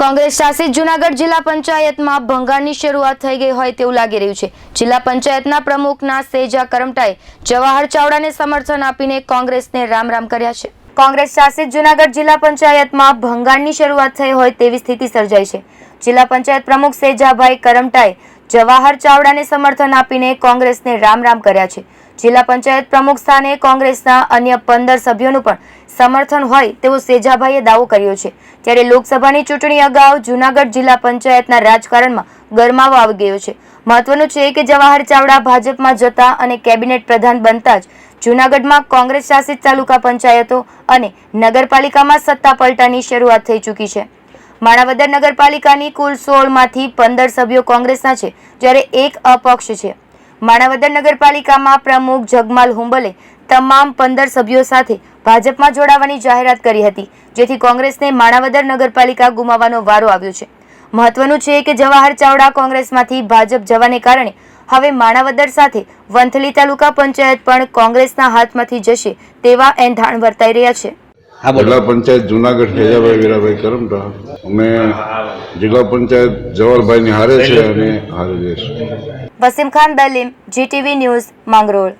કોંગ્રેસ શાસિત જુનાગઢ જિલ્લા પંચાયતમાં ભંગાણની શરૂઆત થઈ ગઈ હોય તેવું લાગી રહ્યું છે. જિલ્લા પંચાયતના પ્રમુખના સેજા કરમટાએ જવાહર ચાવડાને સમર્થન આપીને કોંગ્રેસને રામ રામ કર્યા છે. કોંગ્રેસ શાસિત જુનાગઢ જિલ્લા પંચાયતમાં ભંગાણની શરૂઆત થઈ હોય તેવી સ્થિતિ સર્જાઈ છે. જિલ્લા પંચાયત પ્રમુખ સેજાભાઈ કરમટાએ જવાહર ચાવડાને સમર્થન આપીને કોંગ્રેસને રામ રામ કર્યા છે. જિલ્લા પંચાયત પ્રમુખ સ્થાને કોંગ્રેસના અન્ય પંદર સભ્યોનું પણ સમર્થન હોય તેવો સેજાભાઈએ દાવો કર્યો છે. ત્યારે લોકસભાની ચૂંટણી અગાઉ જૂનાગઢ જિલ્લા પંચાયતના રાજકારણમાં ગરમાવો આવી ગયો છે. મહત્વનું છે કે જવાહર ચાવડા ભાજપમાં જતા અને કેબિનેટ પ્રધાન બનતા જ જૂનાગઢમાં કોંગ્રેસ શાસિત તાલુકા પંચાયતો અને નગરપાલિકામાં સત્તા પલટાની શરૂઆત થઈ ચૂકી છે. માણાવદર નગરપાલિકાની કુલ સોળમાંથી પંદર સભ્યો કોંગ્રેસના છે, જ્યારે એક અપક્ષ છે. માણાવદર નગરપાલિકામાં પ્રમુખ જગમાલ હુંબલે તમામ પંદર સભ્યો સાથે ભાજપમાં જોડાવાની જાહેરાત કરી હતી, જેથી કોંગ્રેસને માણાવદર નગરપાલિકા ગુમાવવાનો વારો આવ્યો છે. મહત્વનું છે કે જવાહર ચાવડા કોંગ્રેસમાંથી ભાજપ જવાને કારણે હવે માણાવદર સાથે વંથલી તાલુકા પંચાયત પણ કોંગ્રેસના હાથમાંથી જશે તેવા એંધાણ વર્તાઈ રહ્યા છે. જિલ્લા પંચાયત જુનાગઢ ખેજાભાઈ વીરાભાઈ કરમટા અમે જિલ્લા પંચાયત જવાહરભાઈની હારે છે અને હારે જઈશું. વસીમ ખાન દલીમ જીટીવી ન્યૂઝ માંગરોળ.